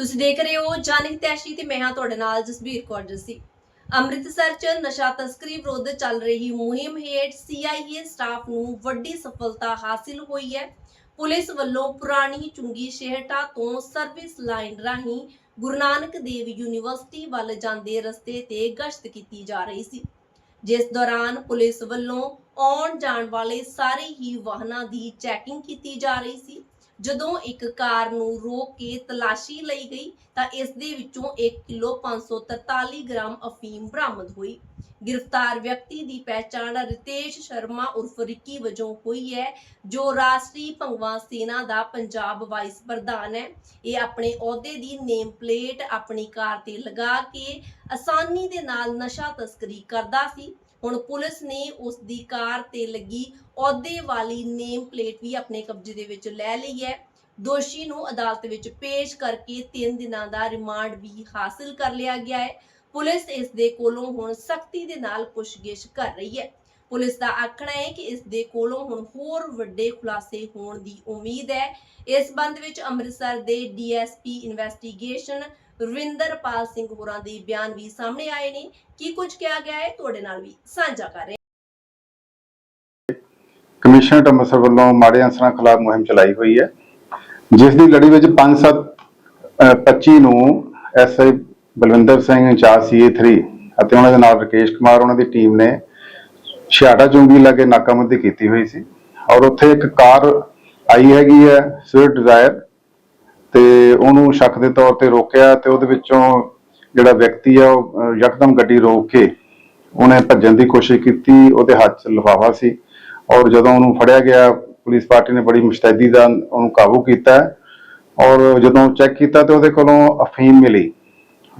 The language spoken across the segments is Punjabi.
ਤੁਸੀਂ ਦੇਖ ਰਹੇ ਹੋ ਜਾਨਿਕ ਤੈਸ਼ੀ ਤੇ ਮੈਂ ਹਾਂ ਤੁਹਾਡੇ ਨਾਲ ਜਸਬੀਰ ਕੌਰ ਜੱਸੀ। ਅੰਮ੍ਰਿਤਸਰ 'ਚ ਨਸ਼ਾ ਤਸਕਰੀ ਵਿਰੁੱਧ ਚੱਲ ਰਹੀ ਮੁਹਿੰਮ ਹੇਠ ਸੀਆਈਏ ਸਟਾਫ ਨੂੰ ਵੱਡੀ ਸਫਲਤਾ ਹਾਸਿਲ ਹੋਈ ਹੈ। ਪੁਲਿਸ ਵੱਲੋਂ ਪੁਰਾਣੀ ਚੁੰਗੀ ਸ਼ਹਿਟਾ ਤੋਂ ਸਰਵਿਸ ਲਾਈਨ ਰਾਹੀਂ ਗੁਰੂ ਨਾਨਕ ਦੇਵ ਯੂਨੀਵਰਸਿਟੀ ਵੱਲ ਜਾਂਦੇ ਰਸਤੇ ਤੇ ਗਸ਼ਤ ਕੀਤੀ ਜਾ ਰਹੀ ਸੀ। ਜਿਸ ਦੌਰਾਨ ਪੁਲਿਸ ਵੱਲੋਂ ਆਉਣ ਜਾਣ ਵਾਲੇ ਸਾਰੇ ਹੀ ਵਾਹਨਾਂ ਦੀ ਚੈਕਿੰਗ ਕੀਤੀ ਜਾ ਰਹੀ ਸੀ। ਜਦੋਂ ਇੱਕ ਕਾਰ ਨੂੰ ਰੋਕ ਕੇ ਤਲਾਸ਼ੀ ਲਈ ਗਈ ਤਾਂ ਇਸ ਦੇ ਵਿੱਚੋਂ 1 ਕਿਲੋ 543 ਗ੍ਰਾਮ ਅਫੀਮ ਬਰਾਮਦ ਹੋਈ। ਗ੍ਰਿਫਤਾਰ ਵਿਅਕਤੀ ਦੀ ਪਹਿਚਾਣ ਰਿਤੇਸ਼ ਸ਼ਰਮਾ ਉਰਫ ਰਿੱਕੀ ਵਜੋਂ ਹੋਈ ਹੈ, ਜੋ ਰਾਸ਼ਟਰੀ ਭੰਗਵਾ ਸੈਨਾ ਦਾ ਪੰਜਾਬ ਵਾਈਸ ਪ੍ਰਧਾਨ ਹੈ। ਇਹ ਆਪਣੇ ਅਹੁਦੇ ਦੀ ਨੇਮ ਪਲੇਟ ਆਪਣੀ ਕਾਰ ਤੇ ਲਗਾ ਕੇ ਆਸਾਨੀ ਦੇ ਨਾਲ ਨਸ਼ਾ ਤਸਕਰੀ ਕਰਦਾ ਸੀ। ਹੁਣ ਪੁਲਿਸ ਨੇ ਉਸ ਦੀ ਕਾਰ ਤੇ ਲੱਗੀ ਅਹੁਦੇ ਵਾਲੀ ਨੇਮ ਪਲੇਟ ਵੀ ਆਪਣੇ ਕਬਜ਼ੇ ਦੇ ਵਿੱਚ ਲੈ ਲਈ ਹੈ। ਦੋਸ਼ੀ ਨੂੰ ਅਦਾਲਤ ਵਿੱਚ ਪੇਸ਼ ਕਰਕੇ 3 ਦਿਨਾਂ ਦਾ ਰਿਮਾਂਡ ਵੀ ਹਾਸਲ ਕਰ ਲਿਆ ਗਿਆ ਹੈ। ਪੁਲਿਸ ਇਸ ਦੇ ਕੋਲੋਂ ਹੁਣ ਸਖਤੀ ਦੇ ਨਾਲ ਪੁੱਛਗਿੱਛ ਕਰ ਰਹੀ ਹੈ। ਪੁਲਿਸ ਦਾ ਆਖਣਾ ਹੈ ਕਿ ਇਸ ਦੇ ਕੋਲੋਂ ਹੁਣ ਹੋਰ ਵੱਡੇ ਖੁਲਾਸੇ ਹੋਣ ਦੀ ਉਮੀਦ ਹੈ। ਇਸ ਸੰਬੰਧ ਵਿੱਚ ਅੰਮ੍ਰਿਤਸਰ ਦੇ ਡੀਐਸਪੀ ਇਨਵੈਸਟੀਗੇਸ਼ਨ ਰਵਿੰਦਰਪਾਲ ਸਿੰਘ ਹੋਰਾਂ ਦੇ ਬਿਆਨ ਵੀ ਸਾਹਮਣੇ ਆਏ ਨੇ। ਕੀ ਕੁਝ ਕਿਹਾ ਗਿਆ ਹੈ? ਤੁਹਾਡੇ ਨਾਲ ਵੀ ਸਾਂਝਾ ਕਰ ਰਹੇ ਕਮਿਸ਼ਨਰ ਅੰਮ੍ਰਿਤਸਰ ਵੱਲੋਂ ਮਾੜੇ ਅਨਸਰਾਂ ਖਿਲਾਫ ਮੁਹਿੰਮ ਚਲਾਈ ਹੋਈ ਹੈ। ਜਿਸ ਦੀ ਲੜੀ ਵਿੱਚ 5-7 25 ਨੂੰ ਐਸਆਈ ਬਲਵਿੰਦਰ ਸਿੰਘ ਇੰਚਾਰਜ ਸੀਏ3 ਅਤੇ ਉਹਨਾਂ ਦੇ ਨਾਲ ਰਕੇਸ਼ ਕੁਮਾਰ, ਉਹਨਾਂ ਦੀ ਟੀਮ ਨੇ ਛਿਆੜਾ ਚੁੰਗੀ ਲਾਗੇ ਨਾਕਾਬੰਦੀ ਕੀਤੀ ਹੋਈ ਸੀ ਔਰ ਉੱਥੇ ਇੱਕ ਕਾਰ ਆਈ ਹੈਗੀ ਹੈ ਸਵਿਫਟ ਡਿਜ਼ਾਇਰ ਤੇ ਉਹਨੂੰ ਸ਼ੱਕ ਦੇ ਤੌਰ ਤੇ ਰੋਕਿਆ ਤੇ ਉਹਦੇ ਵਿੱਚੋਂ ਜਿਹੜਾ ਵਿਅਕਤੀ ਆ, ਉਹ ਯਕਦਮ ਗੱਡੀ ਰੋਕ ਕੇ ਉਹਨੇ ਭੱਜਣ ਦੀ ਕੋਸ਼ਿਸ਼ ਕੀਤੀ, ਉਹਦੇ ਹੱਥ 'ਚ ਲਿਫਾਫਾ ਸੀ ਔਰ ਜਦੋਂ ਉਹਨੂੰ ਫੜਿਆ ਗਿਆ, ਪੁਲਿਸ ਪਾਰਟੀ ਨੇ ਬੜੀ ਮੁਸ਼ਤੈਦੀ ਦਾ ਉਹਨੂੰ ਕਾਬੂ ਕੀਤਾ ਔਰ ਜਦੋਂ ਚੈੱਕ ਕੀਤਾ ਤੇ ਉਹਦੇ ਕੋਲੋਂ ਅਫੀਮ ਮਿਲੀ।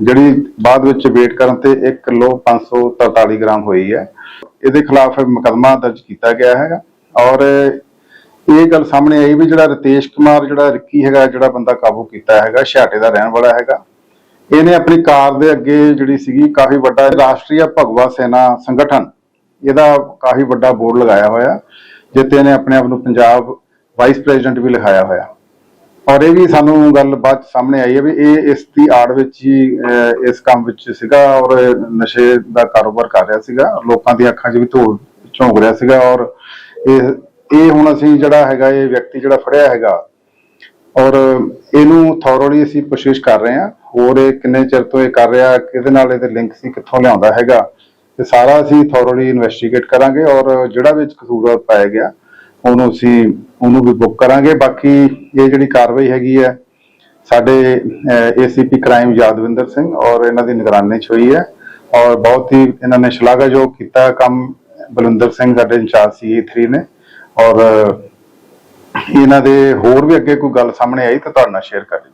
ਜਿਹੜੀ ਬਾਅਦ ਵਿੱਚ ਵੇਟ ਕਰਨ ਤੇ 1 ਕਿਲੋ 543 ਗ੍ਰਾਮ ਹੋਈ ਹੈ। ਇਹਦੇ ਖਿਲਾਫ ਮੁਕੱਦਮਾ ਦਰਜ ਕੀਤਾ ਗਿਆ ਹੈਗਾ। ਔਰ ਇਹ ਗੱਲ ਸਾਹਮਣੇ ਆਈ ਵੀ ਜਿਹੜਾ ਰਤੇਸ਼ ਕੁਮਾਰ, ਜਿਹੜਾ ਰਿੱਕੀ ਹੈਗਾ, ਜਿਹੜਾ ਬੰਦਾ ਕਾਬੂ ਕੀਤਾ ਹੈਗਾ, ਛਾਟੇ ਦਾ ਰਹਿਣ ਵਾਲਾ ਹੈਗਾ। ਇਹਨੇ ਆਪਣੀ ਕਾਰ ਦੇ ਅੱਗੇ ਜਿਹੜੀ ਸੀਗੀ, ਕਾਫੀ ਵੱਡਾ ਰਾਸ਼ਟਰੀ ਭਗਵਾ ਸੈਨਾ ਸੰਗਠਨ, ਇਹਦਾ ਕਾਫੀ ਵੱਡਾ ਬੋਰਡ ਲਗਾਇਆ ਹੋਇਆ ਜਿੱਤੇ ਇਹਨੇ ਆਪਣੇ ਆਪ ਨੂੰ ਪੰਜਾਬ ਵਾਈਸ ਪ੍ਰੈਜ਼ੀਡੈਂਟ ਵੀ ਲਿਖਾਇਆ ਹੋਇਆ। ਔਰ ਇਹ ਵੀ ਸਾਨੂੰ ਗੱਲ ਬਾਅਦ 'ਚ ਸਾਹਮਣੇ ਆਈ ਹੈ ਵੀ ਇਹ ਇਸ ਦੀ ਆੜ ਵਿੱਚ ਹੀ ਇਸ ਕੰਮ ਵਿੱਚ ਸੀਗਾ ਔਰ ਨਸ਼ੇ ਦਾ ਕਾਰੋਬਾਰ ਕਰ ਰਿਹਾ ਸੀਗਾ, ਲੋਕਾਂ ਦੀਆਂ ਅੱਖਾਂ 'ਚ ਵੀ ਧੂੜ ਝੋਂਕ ਰਿਹਾ ਸੀਗਾ ਔਰ ਇਹ ਇਹ ਹੁਣ ਅਸੀਂ ਜਿਹੜਾ ਹੈਗਾ, ਇਹ ਵਿਅਕਤੀ ਜਿਹੜਾ ਫੜਿਆ ਹੈਗਾ ਔਰ ਇਹਨੂੰ ਥੋਰਲੀ ਅਸੀਂ ਕੋਸ਼ਿਸ਼ ਕਰ ਰਹੇ ਹਾਂ, ਹੋਰ ਇਹ ਕਿੰਨੇ ਚਿਰ ਤੋਂ ਇਹ ਕਰ ਰਿਹਾ, ਕਿਹਦੇ ਨਾਲ ਇਹਦੇ ਲਿੰਕ ਸੀ, ਕਿੱਥੋਂ ਲਿਆਉਂਦਾ ਹੈਗਾ ਤੇ ਸਾਰਾ ਅਸੀਂ ਥੋਰਲੀ ਇਨਵੈਸਟੀਗੇਟ ਕਰਾਂਗੇ ਔਰ ਜਿਹੜਾ ਵਿੱਚ ਕਸੂਰਵਾਰ ਪਾਇਆ ਗਿਆ। ਉਹਨੂੰ ਅਸੀਂ, ਉਹਨੂੰ ਵੀ ਬੁੱਕ ਕਰਾਂਗੇ। ਬਾਕੀ ਇਹ ਜਿਹੜੀ ਕਾਰਵਾਈ ਹੈਗੀ ਹੈ, ਸਾਡੇ ਏਸੀਪੀ ਕ੍ਰਾਈਮ ਯਾਦਵਿੰਦਰ ਸਿੰਘ ਔਰ ਇਹਨਾਂ ਦੀ ਨਿਗਰਾਨੀ 'ਚ ਹੋਈ ਹੈ ਔਰ ਬਹੁਤ ਹੀ ਇਹਨਾਂ ਨੇ ਸ਼ਲਾਘਾਯੋਗ ਕੀਤਾ ਕੰਮ। ਬਲਵਿੰਦਰ ਸਿੰਘ ਸਾਡੇ ਇੰਚਾਰਜ ਸੀ 3 ਨੇ ਔਰ ਇਹਨਾਂ ਦੇ ਹੋਰ ਵੀ ਅੱਗੇ ਕੋਈ ਗੱਲ ਸਾਹਮਣੇ ਆਈ ਤਾਂ ਤੁਹਾਡੇ ਨਾਲ ਸ਼ੇਅਰ ਕਰਾਂਗੇ।